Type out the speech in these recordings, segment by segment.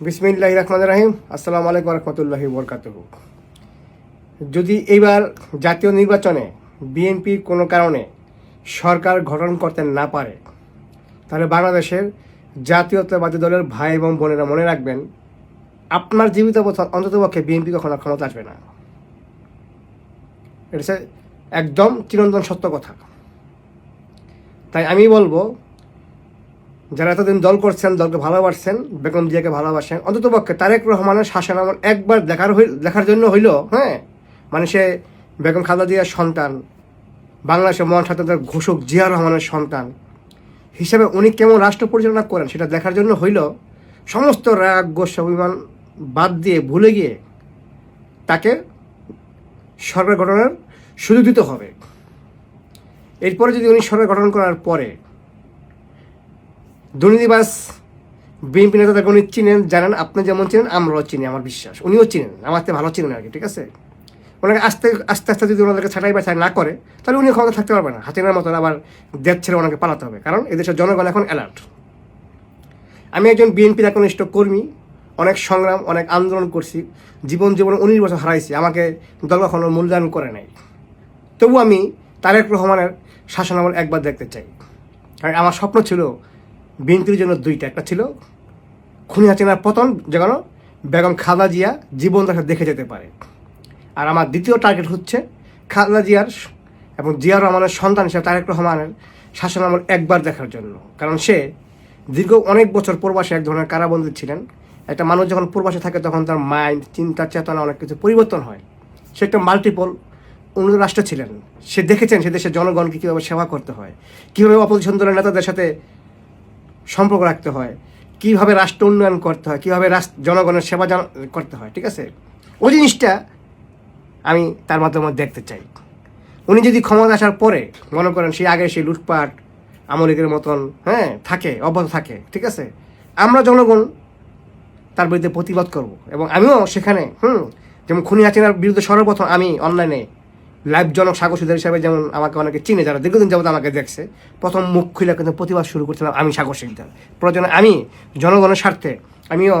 বিসমিল্লাহ রহমান রাহিম আসসালামু আলাইকুম রহমতুল্লাহি বরকাতুহ যদি এইবার জাতীয় নির্বাচনে বিএনপি কোনো কারণে সরকার গঠন করতে না পারে, তাহলে বাংলাদেশের জাতীয়তাবাদী দলের ভাই এবং বোনেরা মনে রাখবেন, আপনার জীবিত অন্ততপক্ষে বিএনপি কখনো ক্ষমতা আসবে না। এটা একদম চিরন্তন সত্য কথা। তাই আমি বলব, যারা এতদিন দল করছেন, দলকে ভালোবাসছেন, বেগম জিয়াকে ভালোবাসেন, অন্ততপক্ষে তারেক রহমানের শাসন আমার একবার দেখার দেখার জন্য হইল হ্যাঁ? মানে সে বেগম খালেদা জিয়ার সন্তান বাংলাদেশের মহান স্বাধীনতার ঘোষক জিয়া রহমানের সন্তান। হিসেবে উনি কেমন রাষ্ট্র পরিচালনা করেন সেটা দেখার জন্য হইল, সমস্ত রাগ গোস্ব অভিমান বাদ দিয়ে ভুলে গিয়ে তাকে সরকার গঠনের সুযোগ দিতে হবে। এরপরে যদি উনি সরকার গঠন করার পরে দুর্নীতিবাস বিএনপি নেতা তাকে উনি চিনেন, জানেন, আপনি যেমন চিনেন, আমরাও চিনি, আমার বিশ্বাস। উনিও চিনেন, আমার থেকে ভালো চিনেন আর কি ঠিক আছে? ওনাকে আস্তে আস্তে আস্তে যদি ওনাদেরকে ছাঁটাই বাছাই না করে, তাহলে উনি ক্ষমতা থাকতে পারবে না। হাসিনার মতন আবার দেশ ছেড়ে ওনাকে পালাতে হবে, কারণ এদেশের জনগণ এখন অ্যালার্ট আমি একজন বিএনপির একনিষ্ঠ কর্মী, অনেক সংগ্রাম, অনেক আন্দোলন করছি, জীবন জীবনে উনিশ বছর হারাইছি, আমাকে দল কখনো মূল্যায়ন করে নাই। তবু আমি তারেক রহমানের শাসনামল একবার দেখতে চাই। কারণ আমার স্বপ্ন ছিল বিএনপির জন্য দুইটা। একটা ছিল খুনি হাসিনার পতন যেন বেগম খালেদা জিয়া জীবন দেখা দেখে যেতে পারে। আর আমার দ্বিতীয় টার্গেট হচ্ছে খালেদা জিয়ার এবং জিয়া রহমানের সন্তান হিসেবে তারেক রহমানের শাসনামল একবার দেখার জন্য। কারণ সে দীর্ঘ অনেক বছর প্রবাসে এক ধরনের কারাবন্দী ছিলেন। একটা মানুষ যখন প্রবাসে থাকে তখন তার মাইন্ড চিন্তা, চেতনা অনেক কিছু পরিবর্তন হয়। সে একটা মাল্টিপল উন্নত রাষ্ট্র ছিলেন। সে দেখেছেন সে দেশের জনগণকে কীভাবে সেবা করতে হয়, কীভাবে অপোজিশন দলের নেতাদের সাথে সম্পর্ক রাখতে হয়, কীভাবে রাষ্ট্র উন্নয়ন করতে হয়, কীভাবে রাষ্ট্র, জনগণের সেবা করতে হয়, ঠিক আছে? ওই জিনিসটা আমি তার মাধ্যমে দেখতে চাই। উনি যদি ক্ষমতা আসার পরে, মনে করেন সেই আগে সেই লুটপাট আমলিকের মতন হ্যাঁ থাকে, অব্যাহত থাকে, ঠিক আছে? আমরা জনগণ তার বিরুদ্ধে প্রতিবাদ করব এবং আমিও সেখানে, হুম, যেমন খুনি হাসিনার বিরুদ্ধে সর্বপ্রথম আমি অনলাইনে লাইভ জনক সাগর হিসাবে যেমন আমাকে অনেকে চিনে, যারা দীর্ঘদিন যাবত আমাকে দেখছে, প্রথম মুখ খুলে কিন্তু প্রতিবাদ শুরু করছিলাম আমি সাগর শিকদার প্রয়োজনে আমি, জনগণের স্বার্থে, আমিও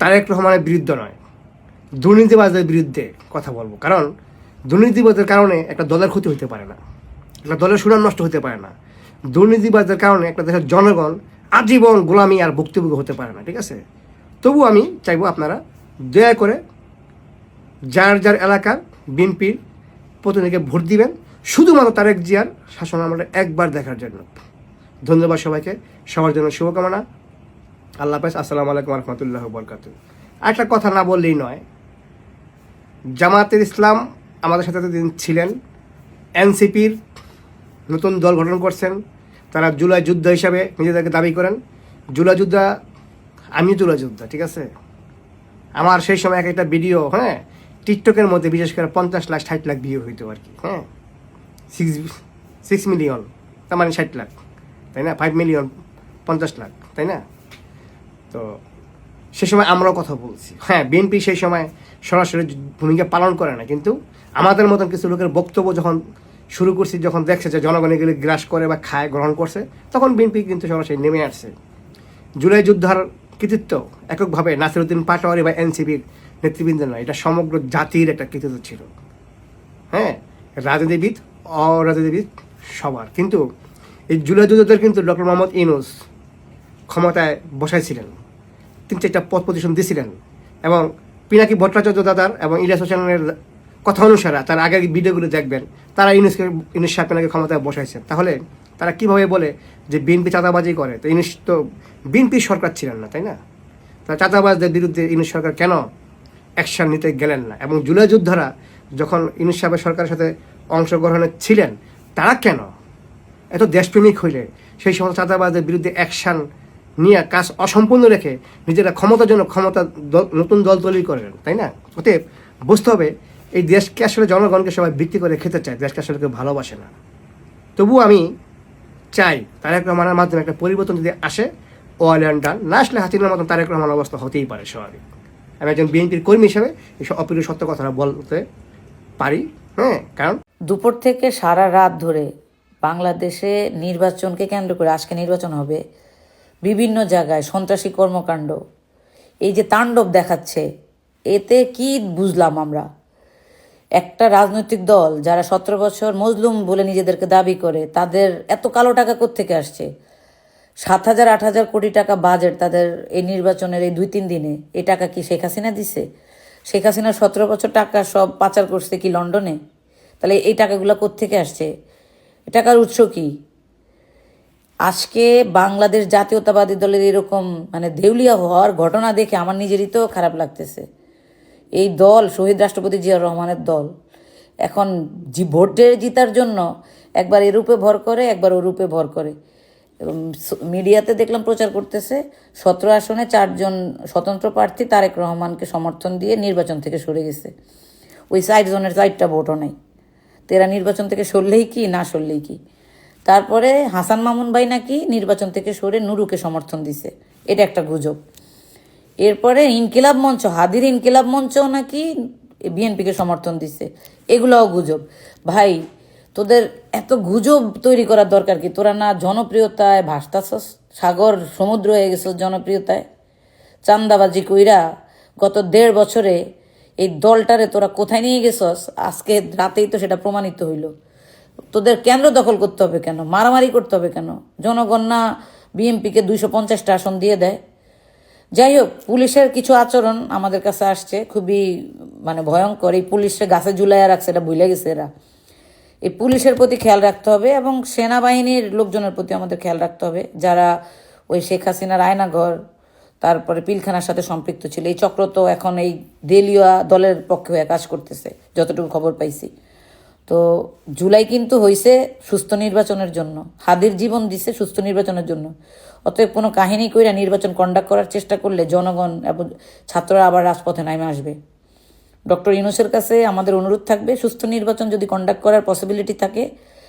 তারেক রহমানের বিরুদ্ধে নয়, দুর্নীতিবাজদের বিরুদ্ধে কথা বলব। কারণ দুর্নীতিবাদের কারণে একটা দলের ক্ষতি হতে পারে না, একটা দলের সুনাম নষ্ট হতে পারে না। দুর্নীতিবাদের কারণে একটা দেশের জনগণ আজীবন গোলামি আর ভুক্তভোগী হতে পারে না, ঠিক আছে? তবু আমি চাইব আপনারা দয়া করে যার যার এলাকার বিএনপির প্রতিনিধিকে ভোট দিবেন। শুধুমাত্র তারেক জিয়ার শাসন আমলে একবার দেখার জন্য। ধন্যবাদ সবাইকে। সবার জন্য শুভকামনা। আল্লাহ হাফেজ। আসসালামু আলাইকুম রহমতুল্লাহ বরকাত একটা কথা না বললেই নয় জামাতের ইসলাম আমাদের সাথে এতদিন ছিলেন। এনসিপির নতুন দল গঠন করছেন। তারা জুলাই যুদ্ধ হিসাবে নিজেদেরকে দাবি করেন। জুলাই যুদ্ধা আমি জুলাই যুদ্ধা, ঠিক আছে? আমার সেই সময় এক একটা ভিডিও হ্যাঁ? টিকটকের মধ্যে বিশেষ করে পঞ্চাশ লাখ ষাট লাখ ভিউ হইতো আর কি। হ্যাঁ। সিক্স সিক্স মিলিয়ন তার মানে ষাট লাখ তাই না? ফাইভ মিলিয়ন পঞ্চাশ লাখ তাই না? তো সে সময় আমরাও কথা বলছি। হ্যাঁ বিএনপি সেই সময় সরাসরি ভূমিকা পালন করে না কিন্তু আমাদের মতন কিছু লোকের বক্তব্য যখন শুরু করছি যখন দেখছে যে জনগণ এগুলি গ্রাস করে বা খায় গ্রহণ করছে তখন বিএনপি কিন্তু সরাসরি নেমে আসছে। জুলাই যুদ্ধার কৃতিত্ব এককভাবে নাসিরুদ্দিন পাটোয়ারি বা এনসিপির নেতৃবৃন্দ নয়, এটা সমগ্র জাতির একটা কৃতিত্ব ছিল। হ্যাঁ রাজনীতিবিদ, অরাজনীতিবিদ সবার। কিন্তু এই জুলাই যুদ্ধদের কিন্তু ডক্টর মোহাম্মদ ইনুস ক্ষমতায় বসাইছিলেন। তিন চারটা পদ পজিশন দিয়েছিলেন। এবং পিনাকি ভট্টাচার্য দাদার এবং ইলিয়াস হোসেনের কথা অনুসারে তার আগের ভিডিওগুলো দেখবেন, তারা ইউনুসকে, ইউনুস সাহেব পিনাকি ক্ষমতায় বসাইছেন। তাহলে তারা কীভাবে বলে যে বিএনপি চাঁদাবাজি করে? তো ইউনুস তো বিএনপি সরকার ছিলেন না, তাই না? তা চাঁদাবাজদের বিরুদ্ধে ইউনুস সরকার কেন অ্যাকশন নিতে গেলেন না। এবং জুলাই যোদ্ধারা যখন ইউনুস সাহেবের সরকারের সাথে অংশগ্রহণে ছিলেন, তারা কেন? এত দেশপ্রেমিক হইলে, সেই সমস্ত চাঁদাবাজদের বিরুদ্ধে অ্যাকশন নিয়ে কাজ অসম্পূর্ণ রেখে নিজেরা ক্ষমতার জন্য ক্ষমতা নতুন দল তৈরি করেন, তাই না? অতএব বুঝতে হবে, এই দেশকে আসলে জনগণকে সবাই বিক্রি করে খেতে চায়, দেশকে আসলে কেউ ভালোবাসে না। তবু আমি চাই, তারেক রহমানের মাধ্যমে একটা পরিবর্তন যদি আসে ওয়াল অ্যান্ড ডান। না আসলে হাসিনার মতন তারেক রহমান অবস্থা হতেই পারে স্বাভাবিক। আমি একজন বিএনপির কর্মী হিসেবে এইসব অপ্রিয় সত্য কথাটা বলতে পারি হ্যাঁ কারণ দুপুর থেকে সারা রাত ধরে বাংলাদেশে নির্বাচনকে কেন্দ্র করে আজকে নির্বাচন হবে, বিভিন্ন জায়গায় সন্ত্রাসী কর্মকাণ্ড, এই যে তাণ্ডব দেখাচ্ছে, এতে কি বুঝলাম আমরা? একটা রাজনৈতিক দল যারা সতেরো বছর মজলুম বলে নিজেদেরকে দাবি করে, তাদের এত কালো টাকা কোত্থেকে আসছে? সাত হাজার, আট হাজার কোটি টাকা বাজেট তাদের এই নির্বাচনের এই দুই তিন দিনে। এই টাকা কি শেখ হাসিনা দিছে? শেখ হাসিনা সতেরো বছর টাকা সব পাচার করছে কি লন্ডনে? তাহলে এই টাকাগুলো কোত্থেকে আসছে? এ টাকার উৎস কি? আজকে বাংলাদেশ জাতীয়তাবাদী দলের এরকম মানে দেউলিয়া হওয়ার ঘটনা দেখে আমার নিজেরই তো খারাপ লাগতেছে। এই দল শহীদ রাষ্ট্রপতি জিয়াউর রহমানের দল। এখন ভোটে জিতার জন্য একবার এরূপে ভর করে, একবার ওরূপে ভর করে। এবং মিডিয়াতে দেখলাম প্রচার করতেছে, সতেরো আসনে চারজন স্বতন্ত্র প্রার্থী তারেক রহমানকে সমর্থন দিয়ে নির্বাচন থেকে সরে গেছে। ওই জনের চারটা ভোটও নেই। তো এরা নির্বাচন থেকে সরলেই কি, না সরলেই কি? তারপরে হাসান মামুন ভাই নাকি নির্বাচন থেকে সরে নুরুকে সমর্থন দিছে। এটা একটা গুজব। এরপরে ইনকিলাব মঞ্চ, হাদির ইনকিলাব মঞ্চও নাকি বিএনপিকে সমর্থন দিছে। এগুলোও গুজব। ভাই তোদের এত গুজব তৈরি করার দরকার কি? তোরা না জনপ্রিয়তায় ভাসতাছস সাগর সমুদ্র হয়ে গেছ জনপ্রিয়তায়। চান্দাবাজি কইরা গত দেড় বছরে এই দলটারে তোরা কোথায় নিয়ে গেছস? আজকে রাতেই তো সেটা প্রমাণিত হইল। তোদের কেন্দ্র দখল করতে হবে কেন? মারামারি করতে হবে কেন? জনগণ না বিএমপিকে দুইশো পঞ্চাশটা আসন দিয়ে দেয়। যাই হোক, পুলিশের কিছু আচরণ আমাদের কাছে আসছে, খুবই মানে ভয়ঙ্কর। এই পুলিশে গাছে ঝুলাইয়া রাখছে, এটা ভুলে গেছে এরা। এই পুলিশের প্রতি খেয়াল রাখতে হবে এবং সেনাবাহিনীর লোকজনের প্রতি আমাদের খেয়াল রাখতে হবে। যারা ওই শেখ হাসিনার আয়নাঘর, তারপরে পিলখানার সাথে সম্পৃক্ত ছিল, এই চক্র তো এখন এই দেলিয়া দলের পক্ষে হয়ে কাজ করতেছে, যতটুকু খবর পাইছি। তো জুলাই কিন্তু হয়েছে সুস্থ নির্বাচনের জন্য, হাদির জীবন দিছে সুস্থ নির্বাচনের জন্য। অতএব কোনো কাহিনী কইরা নির্বাচন কন্ডাক্ট করার চেষ্টা করলে জনগণ এবং ছাত্ররা আবার রাজপথে নামে আসবে। ডক্টর ইউনুসের কাছে আমাদের অনুরোধ থাকবে, সুস্থ নির্বাচন যদি কন্ডাক্ট করার পসিবিলিটি থাকে,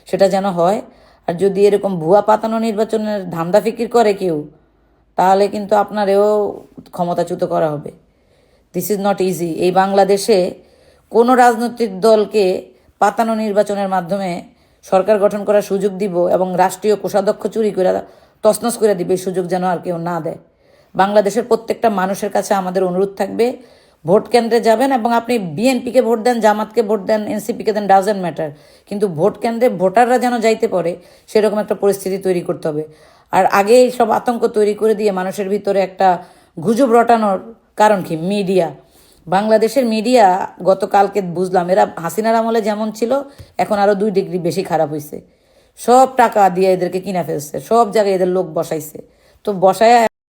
সেটা যেন হয়। আর যদি এরকম ভুয়া পাতানো নির্বাচনের ধান্দা ফিকির করে কেউ, তাহলে কিন্তু আপনারেও ক্ষমতাচ্যুত করা হবে। দিস ইজ নট ইজি এই বাংলাদেশে কোনো রাজনৈতিক দলকে পাতানো নির্বাচনের মাধ্যমে সরকার গঠন করার সুযোগ দিব এবং রাষ্ট্রীয় কোষাধ্যক্ষ চুরি করে তসনস করে দিবে, এই সুযোগ যেন আর কেউ না দেয়। বাংলাদেশের প্রত্যেকটা মানুষের কাছে আমাদের অনুরোধ থাকবে ভোট কেন্দ্রে যাবেন এবং আপনি বিএনপিকে ভোট দেন, জামাতকে ভোট দেন, এনসিপিকে দেন ডাজেন্ট ম্যাটার কিন্তু ভোট কেন্দ্রে ভোটাররা যেন যাইতে পারে, সেরকম একটা পরিস্থিতি তৈরি করতে হবে। আর আগে সব আতঙ্ক তৈরি করে দিয়ে মানুষের ভিতরে একটা গুজব রটানোর কারণ কি? মিডিয়া। বাংলাদেশের মিডিয়া, গতকালকে বুঝলাম, এরা হাসিনার আমলে যেমন ছিল, এখন আরও দুই ডিগ্রি বেশি খারাপ হয়েছে সব টাকা দিয়ে এদেরকে কিনা ফেলছে, সব জায়গায় এদের লোক বসাইছে। তো বসায়